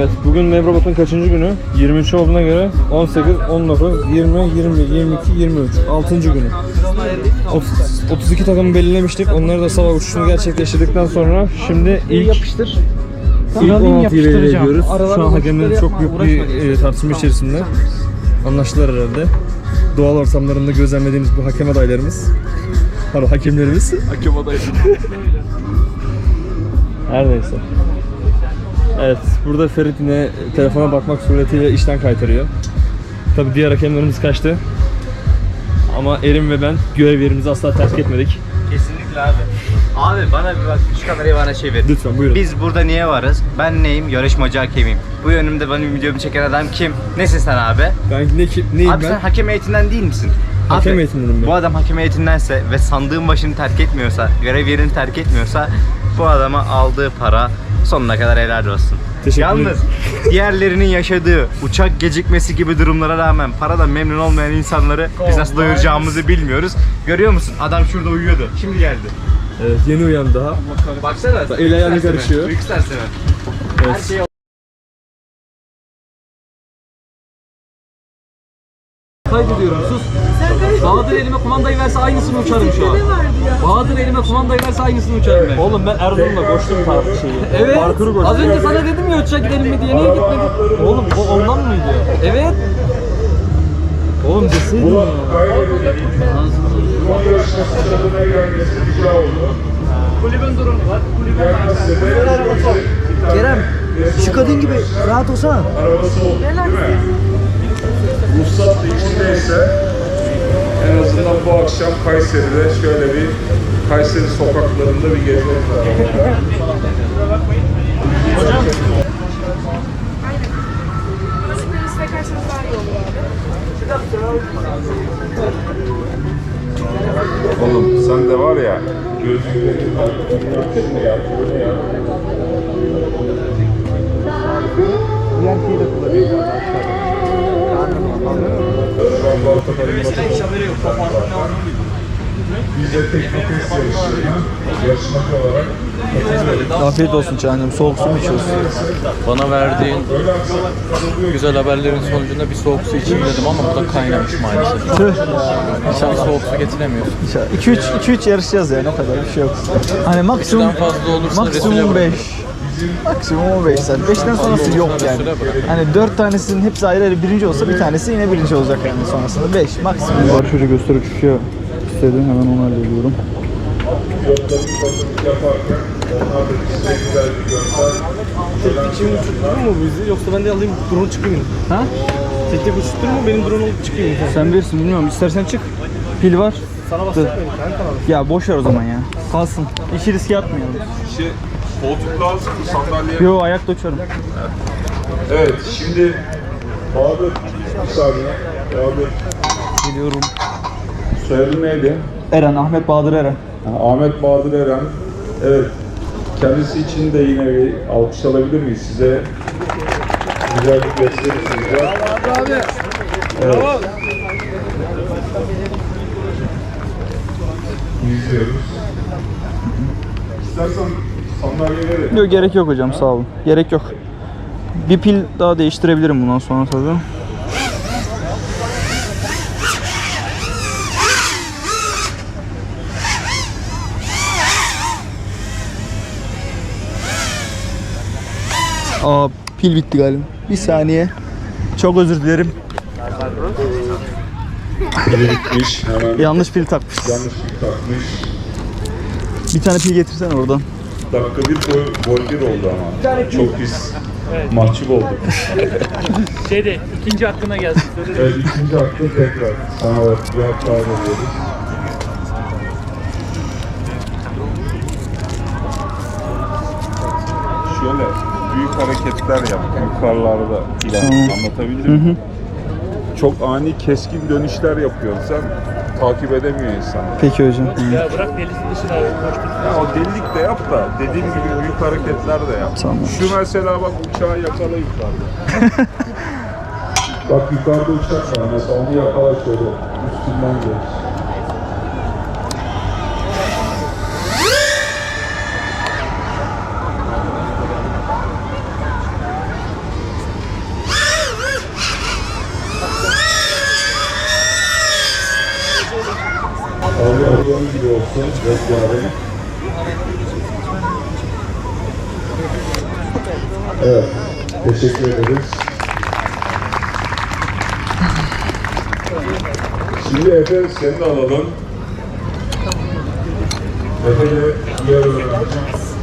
Evet, bugün Mevrobat'ın kaçıncı günü? 23 olduğuna göre 18, 19, 20, 20, 22, 23. 6. günü. 30, 32 takımı belirlemiştik. Onları da sabah uçuşunu gerçekleştirdikten sonra şimdi ilk yapıştır. ilk Alayım, 16'yı yapıştıracağım. belirliyoruz. Şu an hakemlerin çok yapma, büyük bir e, tartışma içerisinde. Anlaştılar herhalde. Doğal ortamlarında gözlemlediğimiz bu hakem adaylarımız. Pardon hakemlerimiz. Hakem adayı. Her neyse. Evet, burada Ferit yine telefona bakmak suretiyle işten kaytarıyor. Tabi diğer hakemlerimiz kaçtı. Ama Erim ve ben görev yerimizi asla terk etmedik. Kesinlikle abi. Abi bana bir bak şu kamerayı bana çevir. Lütfen buyurun. Biz burada niye varız? Ben neyim? Yarışmacı hakemiyim. Bu yönümde benim videomu çeken adam kim? Nesin sen abi? Ben ne ki, neyim abi ben? sen hakem eğitiminden değil misin? Hakem eğitimdenim ben. Bu adam hakem eğitimdense ve sandığın başını terk etmiyorsa, görev yerini terk etmiyorsa bu adama aldığı para sonuna kadar helal olsun. Teşekkür. Yalnız diğerlerinin yaşadığı uçak gecikmesi gibi durumlara rağmen paradan memnun olmayan insanları biz nasıl doyuracağımızı bilmiyoruz. Görüyor musun? Adam şurada uyuyordu. Şimdi geldi. Evet, yeni uyandı daha. Baksana. El ayağını büyük serseme, karışıyor. Büyük serseme. Evet. Her şey Kaydediyorum sus. Bahadır elime kumandayı verse aynısını uçarım şu an. Bahadır elime kumandayı verse aynısını uçarım ben. Oğlum ben Erzurum'da koştum tarih şeyi. Evet. Parkuru koştum. Az önce sana dedim ya uçağa gidelim mi diye niye gitmedin? Oğlum o ondan mıydı? Evet. Oğlum deseydin ya. Kerem şu kadın gibi rahat olsana. Ruhsat da içindeyse en azından bu akşam Kayseri'de şöyle bir Kayseri sokaklarında bir gezmek var. Abi. Oğlum sen de var ya gözlüklerin şunu yap, bunu yap. Biz de yarışlarına yarışmacı olarak Afiyet olsun canım. Soğuk su mu içiyorsun? Bana verdiğin güzel haberlerin sonucunda bir soğuk su içeyim dedim ama bu da kaynamış maalesef. Tüh. Sen bir soğuk su getiremiyorsun. 2 3 2 3 yarışacağız ya ne kadar bir şey yok. Hani maksimum fazla olursa maksimum bırak. 5. Maksimum 15 sen. 5'ten sonrası yok yani. Hani 4 tanesinin hepsi ayrı ayrı birinci olsa bir tanesi yine birinci olacak yani sonrasında 5 maksimum. Barış Hoca gösteri uçuşu istedi. Hemen onu hallediyorum. İçimi uçurtturur mu bizi yoksa ben de alayım drone çıkayım. Ha? Tek uçurtturur mu benim drone alıp çıkayım. Sen bilirsin bilmiyorum. İstersen çık. Pil var. Sana basacak kanka? Ya boş ver o zaman ya. Kalsın. İşi riske atmayalım. şey koltuk lazım mı sandalye? Yo ayakta uçarım. Evet şimdi Bahadır bir saniye Bahadır Geliyorum. soyadı neydi? Eren, Ahmet Bahadır Eren. Ha, Ahmet Bahadır Eren. Evet. Kendisi için de yine bir alkış alabilir miyiz? Size güzel bir gösteri sunacağız. Abi. Evet. İzliyoruz. İstersen Yok gerek yok hocam sağ olun. Gerek yok. Bir pil daha değiştirebilirim bundan sonra tabii. Aa pil bitti galiba. Bir saniye. Çok özür dilerim. bitmiş. Hemen Yanlış pil takmışız. yanlışlık takmış. Bir tane pil getirsen oradan. Dakika bir gol, gol bir oldu ama. Çok pis. Mahcup olduk. Şeyde ikinci hakkına gelsin. Evet ikinci hakkı tekrar. Sana da bir hak daha veriyoruz. Şöyle büyük hareketler yap. Yukarılarda ilan anlatabildim mi? Çok ani keskin dönüşler yapıyorsun sen. Takip edemiyor insan. Peki hocam. Ya bırak delisi dışına Ya o de yap da dediğim gibi büyük hareketler de yap. Tamam. Şu mesela bak uçağı yakala yukarıda. bak yukarıda uçak var mesela onu yakala şöyle üstünden geç. Abi Evet. Teşekkür ederiz. Şimdi Efe seni de alalım. Efe de diğer öğrenci.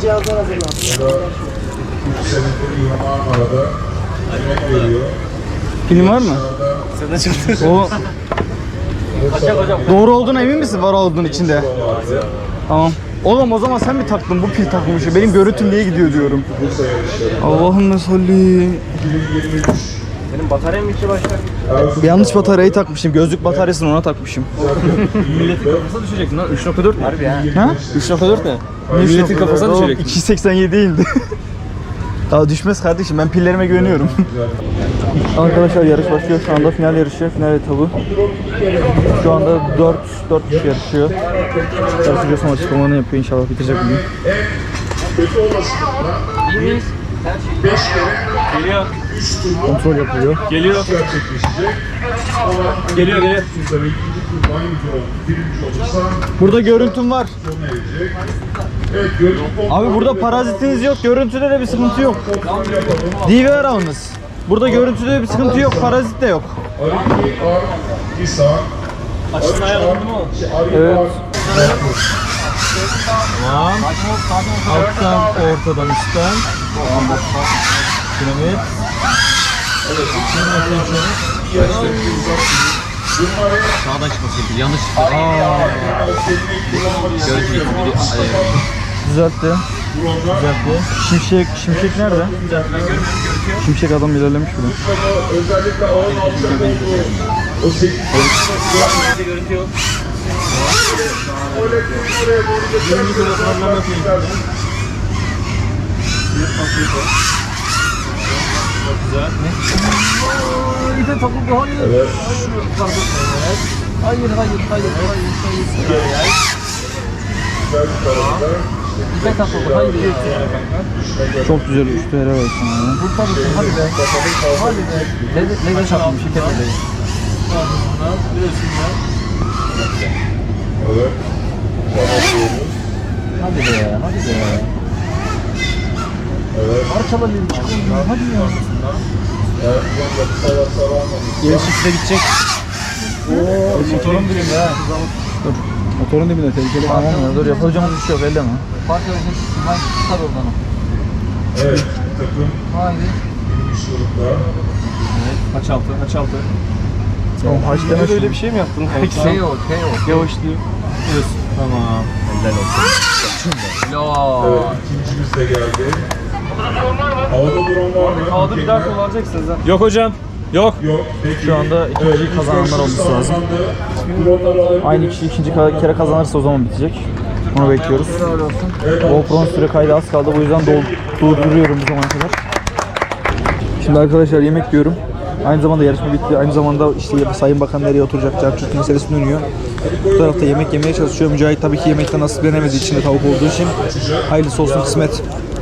Cihazlar hazırlandı. 3 senedir İmam Marmara'da yemek veriyor. Film var mı? O Doğru olduğuna emin misin var olduğun içinde? Tamam. Oğlum o zaman sen mi taktın bu pil takılmış? Benim görüntüm niye gidiyor diyorum. Allah'ım salli. 2023. Erzurum Yanlış bataryayı takmışım. Gözlük bataryasını ona takmışım. Nasıl düşecektin lan? 3.4 Harbi ya. Ha? 3.4 ne? Milletin kafasına düşecektin. 2.87 indi. Daha düşmez kardeşim. Ben pillerime güveniyorum. Arkadaşlar yarış başlıyor. Şu anda final yarışı, final etabı. Şu anda 4 4 kişi yarışıyor. Yarışıcı son açıklamalarını yapıyor. İnşallah bitecek bugün. Geliyor. Kontrol yapılıyor. Geliyor. Geliyor geliyor. Burada görüntüm var. Abi burada parazitiniz yok. Görüntüde de bir sıkıntı yok. DVR alınız. Burada görüntüde bir sıkıntı yok. Parazit de yok. Açtın ayağını mı? Evet. Tamam. Alttan, ortadan, üstten. Piramit. Sağdan çıkması yanlış çıktı. Aa. Görüntü gitti. Düzeltti. Şimşek, Şimşek nerede? Şimşek adam ilerlemiş bile. özellikle ağın altında o sekiz Görüntü yok. Bir de takıldı. Hayır. Evet. Hayır hayır hayır hayır hayır. Güzel bir İpe takıldı. Hayır. Çok güzel uçtu helal olsun ya. Kurtarırsın hadi be. Hadi be. Ne, ne, ne çarptım şeker ödeyi. Hadi be. Hadi be. Evet. Parçalayın. Hadi ya. Geri çifte gidecek. Motorun bilim ya. Motorun dibinde tehlikeli. Tamam ya dur yapacağımız bir şey yok elleme. Parçalayın. Haydi tutar oradan o. Evet. Takım Haydi. 23 yılında. Kaç altı? Kaç altı? Tamam haç deme şunu. Öyle bir şey mi yaptın? KO. KO. Yavaşlıyor. Tamam. Ya. Evet. ikincimiz de geldi. Havada duran var mı? Havada bir daha kullanacaksınız ha. Yok hocam. Yok. Yok. Peki. Şu anda ikinciyi ilk kazananlar olması lazım. Aynı kişi ikinci kere kazanırsa o zaman bitecek. Onu bekliyoruz. Evet, GoPro'nun süre kaydı az kaldı. Bu yüzden dol- durduruyorum bu zamana kadar. Şimdi arkadaşlar yemek yiyorum. Aynı zamanda yarışma bitti. Aynı zamanda işte Sayın Bakan nereye oturacak, Carçurt meselesi dönüyor. Bu tarafta yemek yemeye çalışıyor. Mücahit tabii ki yemekten nasiplenemediği için de tavuk olduğu için. Hayırlısı olsun kısmet.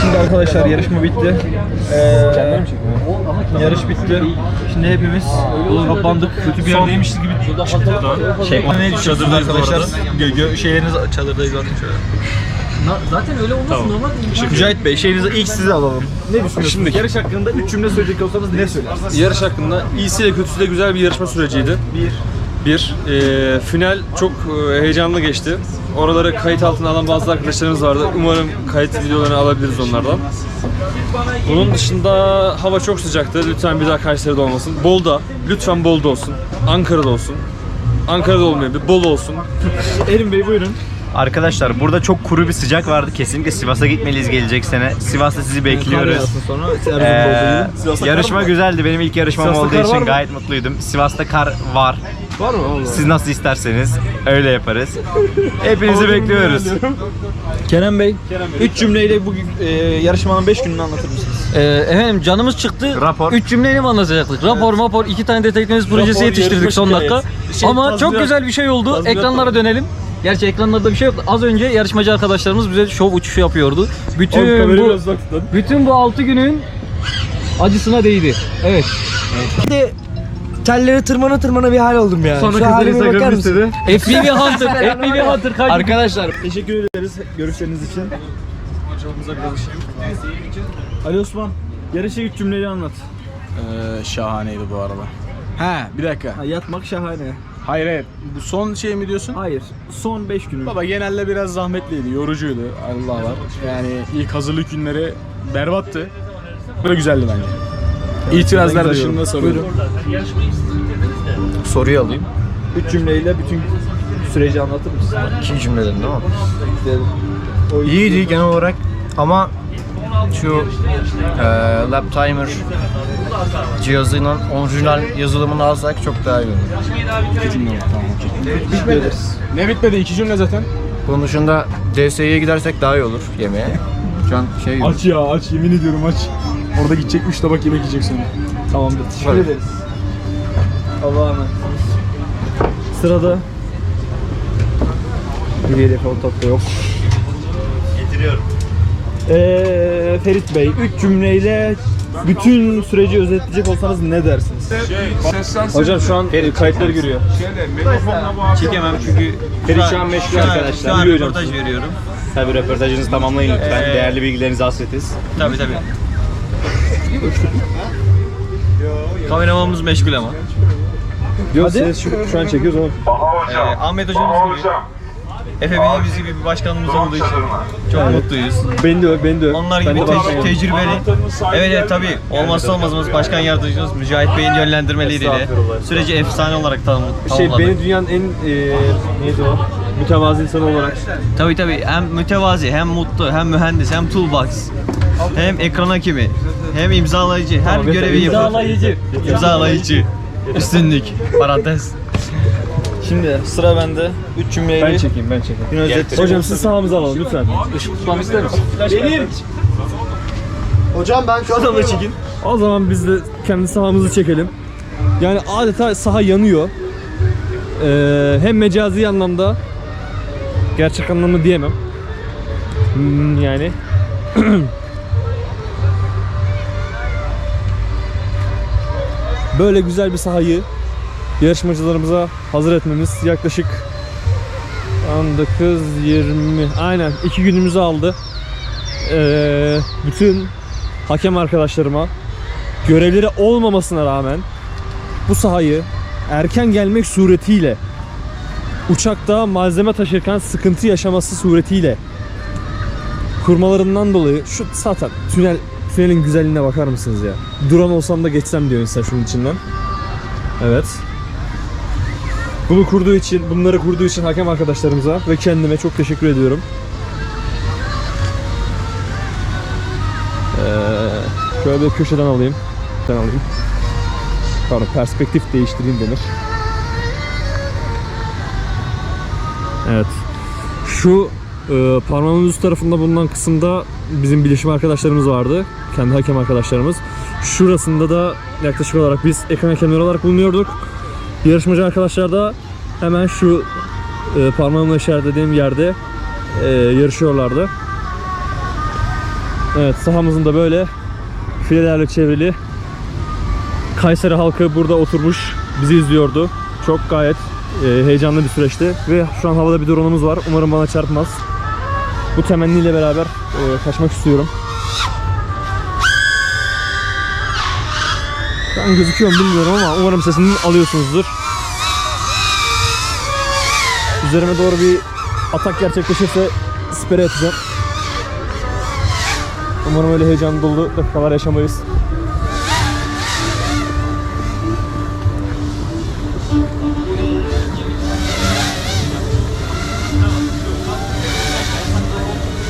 Şimdi arkadaşlar yarışma bitti. Ee, yarış bitti. Şimdi hepimiz toplandık. Kötü bir yerdeymişiz gibi çıktık da. Şey, ne düşünüyorsunuz arkadaşlar? Gö gö şeyleriniz çadırdayız bakın şöyle. Na- zaten öyle olması normal değil. Mücahit Bey şeyinizi ilk size alalım. Ne düşünüyorsunuz? Şimdi- Yarış hakkında 3 cümle söyleyecek olsanız ne söylersiniz? Yarış hakkında iyisiyle kötüsüyle güzel bir yarışma süreciydi. Bir. Bir. Ee, final çok e, heyecanlı geçti. Oraları kayıt altına alan bazı arkadaşlarımız vardı. Umarım kayıt videolarını alabiliriz onlardan. Bunun dışında hava çok sıcaktı. Lütfen bir daha Kayseri'de olmasın. Bolda. Lütfen Bolda olsun. Ankara'da olsun. Ankara'da olmayabilir. Bol olsun. Erin Bey buyurun. Arkadaşlar burada çok kuru bir sıcak vardı. Kesinlikle Sivas'a gitmeliyiz gelecek sene. Sivas'ta sizi bekliyoruz. Sonra Ee, yarışma güzeldi. Benim ilk yarışmam Sivas'ta olduğu var için mı? gayet mutluydum. Sivas'ta kar var. Var mı? Vallahi. Siz nasıl isterseniz öyle yaparız. Hepinizi bekliyoruz. Kerem Bey, 3 cümleyle bu e, yarışmanın 5 gününü anlatır mısınız? Ee, efendim canımız çıktı. Rapor. Üç cümleyle mi anlatacaktık? Rapor, mapor, iki tane detektifimiz projesi Rapor, yetiştirdik yarışma son dakika. şikayet. Şey, Ama çok tazminat- güzel bir şey oldu. tazminat Ekranlara var. dönelim. Gerçi ekranlarda bir şey yok. Az önce yarışmacı arkadaşlarımız bize şov uçuşu yapıyordu. Bütün bu, bütün bu 6 günün acısına değdi. Evet. Telleri tırmana tırmana bir hal oldum ya. Sonra bakar Instagram mısın? istedi. FBV Hunter, FBV Hunter kaydı. Arkadaşlar teşekkür ederiz görüşleriniz için. Ali Osman, yarışı 3 cümleyle anlat. Ee, şahaneydi bu arada. He bir dakika. Ha, yatmak şahane. Hayır hayır. Bu son şey mi diyorsun? Hayır, son 5 günü. Baba genelde biraz zahmetliydi, yorucuydu. Allah var. Yani ilk hazırlık günleri berbattı. Böyle güzeldi bence. İtirazlar dışında sorun. Soruyu alayım. 3 cümleyle bütün süreci anlatır mısın? İki cümleden değil mi? Dedim. O İyiydi genel olarak ama şu e, lap timer cihazının orijinal yazılımını alsak çok daha iyi olur. İki cümle var, tamam, okey. Teşekkür ederiz. Ne bitmedi? iki cümle zaten. Bunun dışında DS'ye gidersek daha iyi olur yemeğe. Şu an şey Aç ya aç yemin ediyorum aç. Orada gidecek 3 tabak yemek yiyecek sonra. Tamamdır, teşekkür Tabii. ederiz. Allah'a emanet. Sırada bir yedek tatlı yok. Getiriyorum. Ee, Ferit Bey, 3 cümleyle bütün süreci özetleyecek olsanız ne dersiniz? Hocam şu an kayıtları görüyor. Çekemem çünkü Ferit şu an meşgul arkadaşlar. Şu an röportaj veriyorum. Tabii röportajınızı tamamlayın lütfen. Değerli bilgilerinizi hasretiz. Tabii tabii. Kameramanımız meşgul ama. Yok ses şu, şu an çekiyoruz ama. Ee, Ahmet hocamız gibi. Efe Bey'imiz gibi bir başkanımız olduğu için çok mutluyuz. Beni de beni de. Onlar gibi de te- bakmayayım. tecrübeli. Evet evet tabii. Olmazsa olmazımız başkan yardımcımız Mücahit Bey'in yönlendirmeleriyle süreci efsane olarak tanım Şey tamamladık. beni dünyanın en e, neydi o? Mütevazı insanı olarak. Tabii tabii hem mütevazi hem mutlu hem mühendis hem toolbox hem ekran hakimi hem imzalayıcı her Tamam, görevi yeter. yapıyor. İmzalayıcı. İmzalayıcı. Üstünlük. Parantez. Şimdi sıra bende. 3 cümleyle Ben çekeyim, ben çekeyim. gün özetleyecek Hocam siz sahamıza alalım lütfen. Işık tutmamı ister misin? Benim. Hocam ben şu adamla çekin. O zaman biz de kendi sahamızı çekelim. Yani adeta saha yanıyor. Ee, hem mecazi anlamda gerçek anlamda diyemem. Hmm, yani böyle güzel bir sahayı yarışmacılarımıza hazır etmemiz yaklaşık 19 20 aynen 2 günümüzü aldı. Ee, bütün hakem arkadaşlarıma görevleri olmamasına rağmen bu sahayı erken gelmek suretiyle uçakta malzeme taşırken sıkıntı yaşaması suretiyle kurmalarından dolayı şu zaten tünel tünelin güzelliğine bakar mısınız ya? Drone olsam da geçsem diyor insan şunun içinden. Evet. Bunu kurduğu için, bunları kurduğu için hakem arkadaşlarımıza ve kendime çok teşekkür ediyorum. Ee, şöyle bir köşeden alayım. Ben alayım. Pardon perspektif değiştireyim denir. Evet. Şu e, parmağımın üst tarafında bulunan kısımda bizim bilişim arkadaşlarımız vardı. Kendi hakem arkadaşlarımız. Şurasında da yaklaşık olarak biz ekran hakemleri olarak bulunuyorduk. Yarışmacı arkadaşlar da hemen şu e, parmağımla işaretlediğim yerde e, yarışıyorlardı. Evet sahamızın da böyle filelerle çevrili Kayseri halkı burada oturmuş bizi izliyordu. Çok gayet e, heyecanlı bir süreçti ve şu an havada bir drone'umuz var. Umarım bana çarpmaz. Bu temenniyle beraber e, kaçmak istiyorum. Şu an gözüküyor mu bilmiyorum ama umarım sesini alıyorsunuzdur. Üzerime doğru bir atak gerçekleşirse sipere atacağım. Umarım öyle heyecan dolu dakikalar yaşamayız.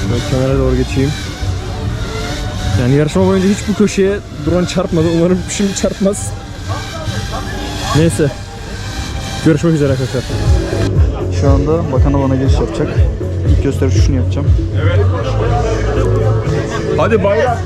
Şöyle kenara doğru geçeyim. Yani yarışma boyunca hiç bu köşeye drone çarpmadı. Umarım şimdi çarpmaz. Neyse. Görüşmek üzere arkadaşlar. Şu anda bakan bana giriş yapacak. İlk gösteriş şunu yapacağım. Hadi bayrak.